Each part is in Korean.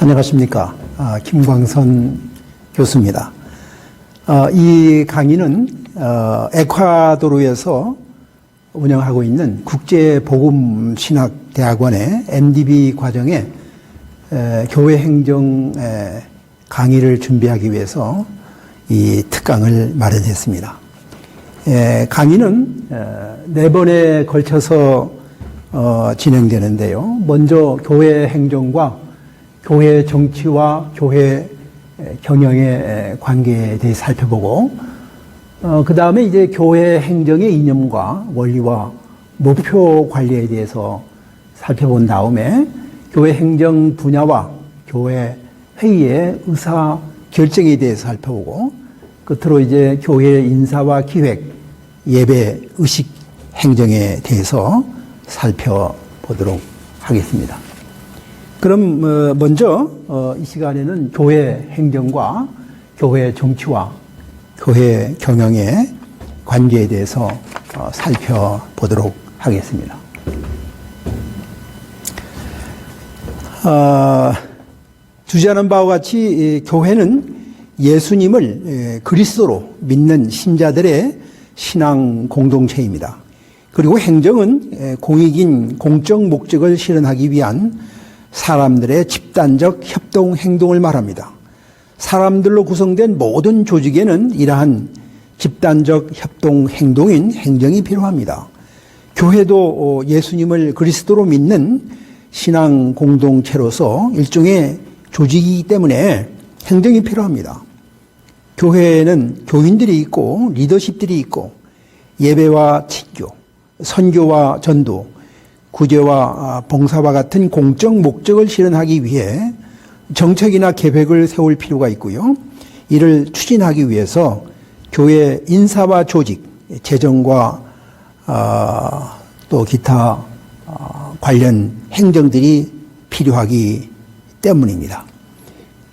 안녕하십니까. 아, 김광선 교수입니다. 아, 이 강의는 어, 에콰도르에서 운영하고 있는 국제복음신학대학원의 MDB 과정에 에, 교회 행정 에, 강의를 준비하기 위해서 이 특강을 마련했습니다. 에, 강의는 에, 네 번에 걸쳐서 어, 진행되는데요. 먼저 교회 행정과 교회 정치와 교회 경영의 관계에 대해 살펴보고, 어, 그 다음에 이제 교회 행정의 이념과 원리와 목표 관리에 대해서 살펴본 다음에 교회 행정 분야와 교회 회의의 의사 결정에 대해서 살펴보고, 끝으로 이제 교회 인사와 기획, 예배, 의식 행정에 대해서 살펴보도록 하겠습니다. 그럼 어, 먼저 어, 이 시간에는 교회 행정과 교회 정치와 교회 경영의 관계에 대해서 어, 살펴보도록 하겠습니다. 어, 주제하는 바와 같이 이 교회는 예수님을 예, 그리스도로 믿는 신자들의 신앙 공동체입니다. 그리고 행정은 예, 공익인 공적 목적을 실현하기 위한 사람들의 집단적 협동 행동을 말합니다. 사람들로 구성된 모든 조직에는 이러한 집단적 협동 행동인 행정이 필요합니다. 교회도 예수님을 그리스도로 믿는 신앙 공동체로서 일종의 조직이기 때문에 행정이 필요합니다. 교회에는 교인들이 있고 리더십들이 있고 예배와 친교, 선교와 전도, 구제와 봉사와 같은 공적 목적을 실현하기 위해 정책이나 계획을 세울 필요가 있고요. 이를 추진하기 위해서 교회 인사와 조직, 재정과 어, 또 기타 어, 관련 행정들이 필요하기 때문입니다.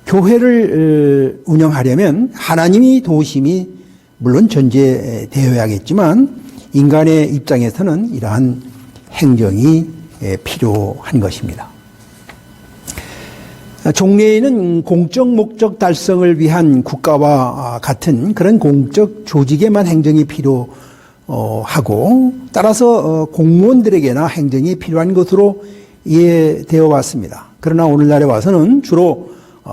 교회를 운영하려면 하나님이 도우심이 물론 전제되어야겠지만 인간의 입장에서는 이러한 행정이 필요한 것입니다. 종래에는 공적 목적 달성을 위한 국가와 같은 그런 공적 조직에만 행정이 필요하고 따라서 공무원들에게나 행정이 필요한 것으로 이해되어 왔습니다. 그러나 오늘날에 와서는 주로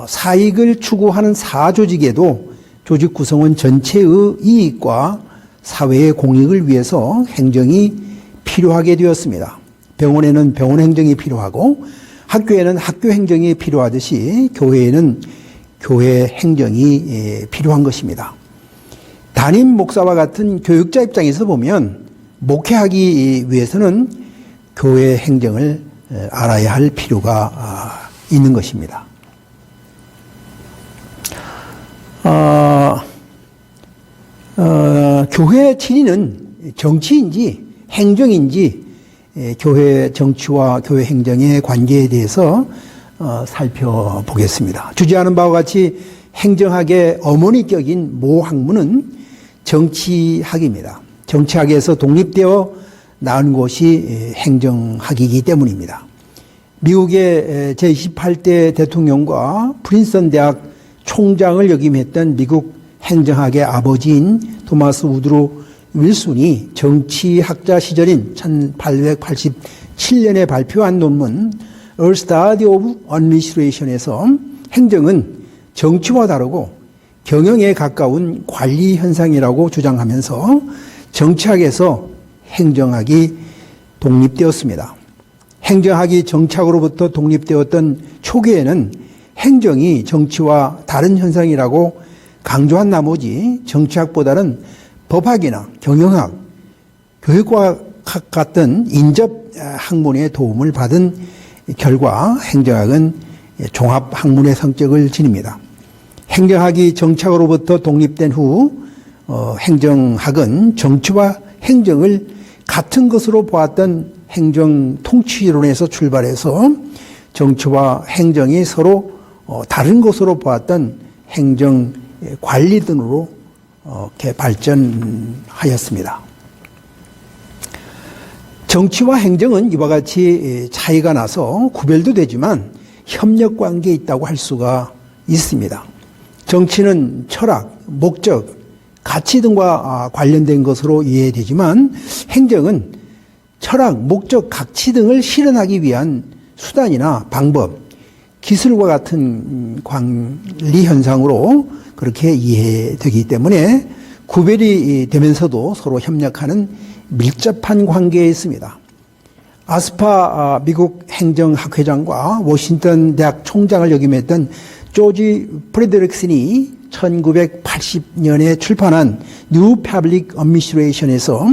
사익을 추구하는 사조직에도 조직 구성원 전체의 이익과 사회의 공익을 위해서 행정이 필요하게 되었습니다. 병원에는 병원 행정이 필요하고 학교에는 학교 행정이 필요하듯이 교회에는 교회 행정이 필요한 것입니다. 담임 목사와 같은 교육자 입장에서 보면 목회하기 위해서는 교회 행정을 알아야 할 필요가 있는 것입니다. 어, 어, 교회 진위는 정치인지 행정인지 교회 정치와 교회 행정의 관계에 대해서 어, 살펴보겠습니다. 주제하는 바와 같이 행정학의 어머니격인 모 학문은 정치학입니다. 정치학에서 독립되어 나온 곳이 행정학이기 때문입니다. 미국의 제28대 대통령과 프린스턴 대학 총장을 역임했던 미국 행정학의 아버지인 토마스 우드로 윌슨이 정치학자 시절인 1887년에 발표한 논문 A Study of Administration에서 행정은 정치와 다르고 경영에 가까운 관리 현상이라고 주장하면서 정치학에서 행정학이 독립되었습니다. 행정학이 정치학으로부터 독립되었던 초기에는 행정이 정치와 다른 현상이라고 강조한 나머지 정치학보다는 법학이나 경영학, 교육과 같은 인접 학문의 도움을 받은 결과 행정학은 종합 학문의 성격을 지닙니다. 행정학이 정착으로부터 독립된 후 어, 행정학은 정치와 행정을 같은 것으로 보았던 행정 통치론에서 출발해서 정치와 행정이 서로 어, 다른 것으로 보았던 행정 관리 등으로 이렇게 발전하였습니다. 정치와 행정은 이와 같이 차이가 나서 구별도 되지만 협력 관계에 있다고 할 수가 있습니다. 정치는 철학, 목적, 가치 등과 아, 관련된 것으로 이해되지만 행정은 철학, 목적, 가치 등을 실현하기 위한 수단이나 방법, 기술과 같은 관리 현상으로 그렇게 이해되기 때문에 구별이 되면서도 서로 협력하는 밀접한 관계에 있습니다. 아스파 아, 미국 행정학회장과 워싱턴 대학 총장을 역임했던 조지 프레드릭슨이 1980년에 출판한 뉴 패블릭 어미스트레이션에서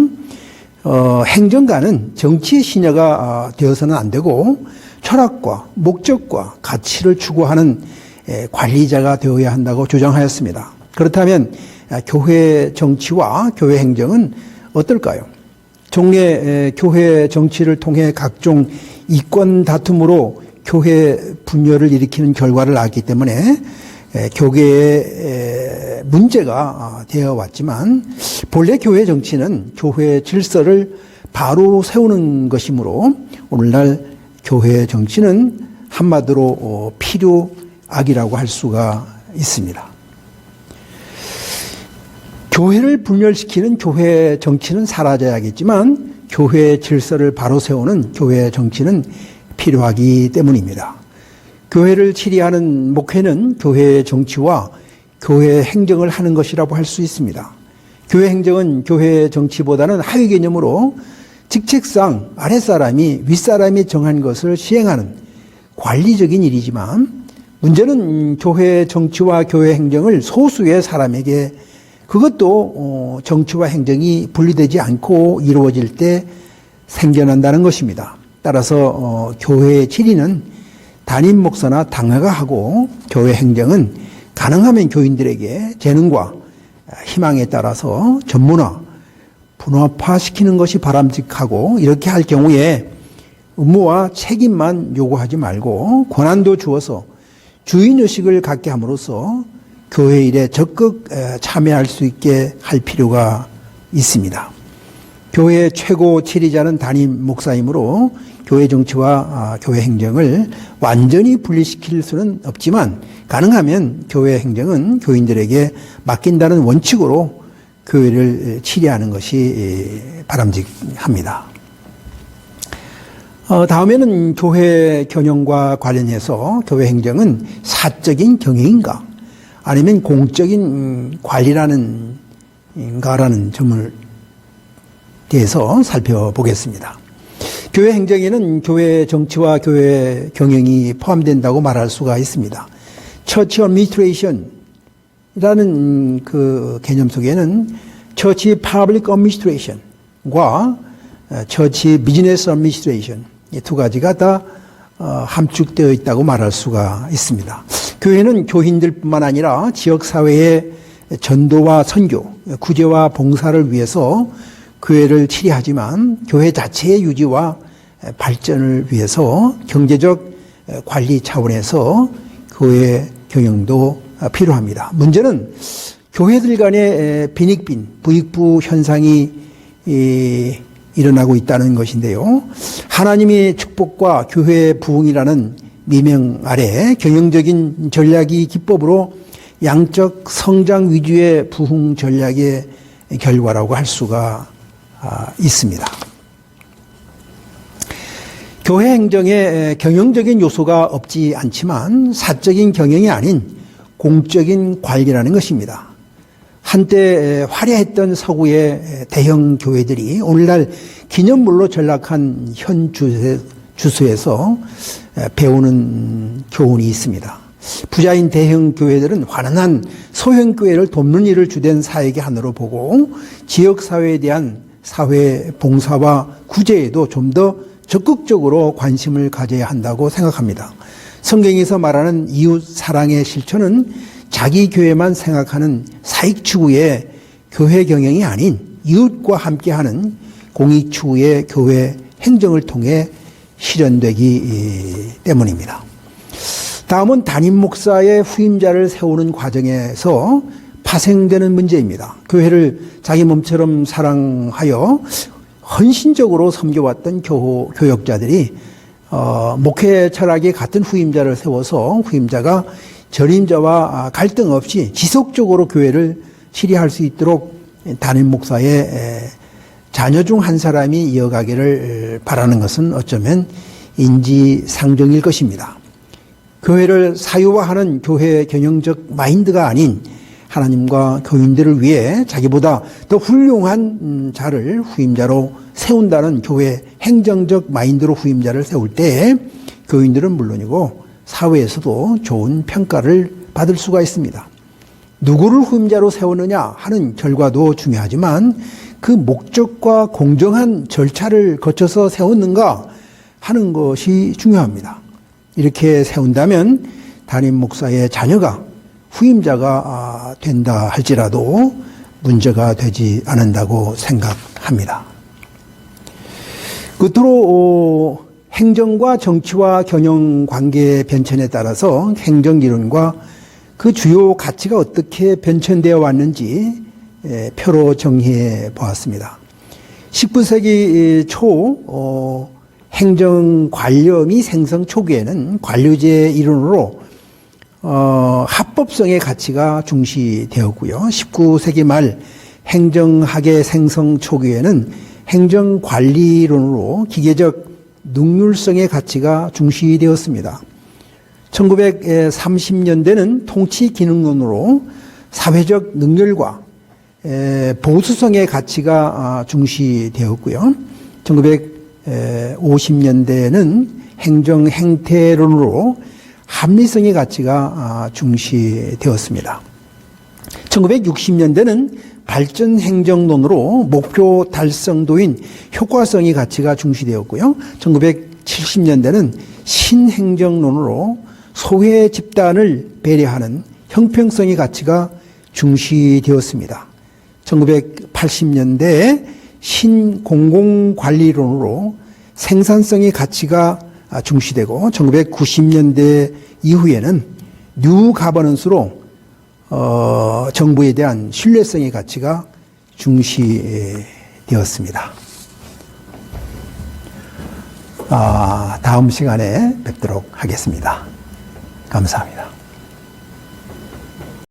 어, 행정가는 정치의 시녀가 아, 되어서는 안 되고 철학과 목적과 가치를 추구하는 에, 관리자가 되어야 한다고 주장하였습니다. 그렇다면 아, 교회 정치와 교회 행정은 어떨까요? 종래 에, 교회 정치를 통해 각종 이권 다툼으로 교회 분열을 일으키는 결과를 낳았기 때문에 에, 교계의 에, 문제가 아, 되어 왔지만 본래 교회 정치는 교회 질서를 바로 세우는 것이므로 오늘날 교회 정치는 한마디로 어, 필요악이라고 할 수가 있습니다. 교회를 분열시키는 교회 정치는 사라져야겠지만 교회 질서를 바로 세우는 교회 정치는 필요하기 때문입니다. 교회를 치리하는 목회는 교회 정치와 교회 행정을 하는 것이라고 할 수 있습니다. 교회 행정은 교회 정치보다는 하위 개념으로 직책상 아랫사람이 윗사람이 정한 것을 시행하는 관리적인 일이지만 문제는 교회 정치와 교회 행정을 소수의 사람에게 그것도 어, 정치와 행정이 분리되지 않고 이루어질 때 생겨난다는 것입니다. 따라서 어, 교회의 진리는 담임 목사나 당회가 하고 교회 행정은 가능하면 교인들에게 재능과 희망에 따라서 전문화, 분화파시키는 것이 바람직하고 이렇게 할 경우에 의무와 책임만 요구하지 말고 권한도 주어서 주인 의식을 갖게 함으로써 교회 일에 적극 참여할 수 있게 할 필요가 있습니다. 교회 최고 치리자는 담임 목사이므로 교회 정치와 아, 교회 행정을 완전히 분리시킬 수는 없지만 가능하면 교회 행정은 교인들에게 맡긴다는 원칙으로 교회를 치리하는 것이 바람직합니다. 어, 다음에는 교회 경영과 관련해서 교회 행정은 사적인 경영인가 아니면 공적인 관리라는 인가라는 점을 대해서 살펴보겠습니다. 교회 행정에는 교회 정치와 교회 경영이 포함된다고 말할 수가 있습니다. 처치 어미니스트레이션이 라는 그 개념 속에는 처치 파블릭 어미니스트레이션과 처치 비즈니스 어미니스트레이션 이 두 가지가 다 어, 함축되어 있다고 말할 수가 있습니다. 교회는 교인들뿐만 아니라 지역 사회의 전도와 선교, 구제와 봉사를 위해서 교회를 치리하지만 교회 자체의 유지와 발전을 위해서 경제적 관리 차원에서 교회 경영도 필요합니다. 문제는 교회들 간의 빈익빈, 부익부 현상이 일어나고 있다는 것인데요. 하나님의 축복과 교회의 부흥이라는 미명 아래 경영적인 전략이 기법으로 양적 성장 위주의 부흥 전략의 결과라고 할 수가 아, 있습니다. 교회 행정에 경영적인 요소가 없지 않지만 사적인 경영이 아닌 공적인 관리라는 것입니다. 한때 화려했던 서구의 대형 교회들이 오늘날 기념물로 전락한 현 주소에서 배우는 교훈이 있습니다. 부자인 대형 교회들은 환한한 소형 교회를 돕는 일을 주된 사역의 하나로 보고 지역 사회에 대한 사회 봉사와 구제에도 좀 더 적극적으로 관심을 가져야 한다고 생각합니다. 성경에서 말하는 이웃 사랑의 실천은 자기 교회만 생각하는 사익 추구의 교회 경영이 아닌 이웃과 함께하는 공익 추구의 교회 행정을 통해 실현되기 때문입니다. 다음은 담임 목사의 후임자를 세우는 과정에서 파생되는 문제입니다. 교회를 자기 몸처럼 사랑하여 헌신적으로 섬겨왔던 교, 교역자들이 어, 목회 철학이 같은 후임자를 세워서 후임자가 전임자와 아, 갈등 없이 지속적으로 교회를 치리할 수 있도록 담임 목사의 에, 자녀 중 한 사람이 이어가기를 바라는 것은 어쩌면 인지상정일 것입니다. 교회를 사유화하는 교회 경영적 마인드가 아닌 하나님과 교인들을 위해 자기보다 더 훌륭한 음, 자를 후임자로 세운다는 교회 행정적 마인드로 후임자를 세울 때 교인들은 물론이고 사회에서도 좋은 평가를 받을 수가 있습니다. 누구를 후임자로 세우느냐 하는 결과도 중요하지만 그 목적과 공정한 절차를 거쳐서 세웠는가 하는 것이 중요합니다. 이렇게 세운다면 담임 목사의 자녀가 후임자가 아, 된다 할지라도 문제가 되지 않는다고 생각합니다. 끝으로 어, 행정과 정치와 경영 관계의 변천에 따라서 행정 이론과 그 주요 가치가 어떻게 변천되어 왔는지 에, 표로 정리해 보았습니다. 19세기 초 어, 행정 관념이 생성 초기에는 관료제 이론으로 어, 합법성의 가치가 중시되었고요. 19세기 말 행정학의 생성 초기에는 행정관리론으로 기계적 능률성의 가치가 중시되었습니다. 1930년대는 통치 기능론으로 사회적 능률과 에, 보수성의 가치가 아, 중시되었고요. 1950년대에는 행정 행태론으로 합리성의 가치가 아, 중시되었습니다. 1960년대는 발전 행정론으로 목표 달성도인 효과성의 가치가 중시되었고요. 1970년대는 신행정론으로 소외 집단을 배려하는 형평성의 가치가 중시되었습니다. 1980년대에 신공공관리론으로 생산성의 가치가 중시되고 1990년대 이후에는 뉴 가버넌스로 어, 정부에 대한 신뢰성의 가치가 중시되었습니다. 아, 다음 시간에 뵙도록 하겠습니다. 감사합니다.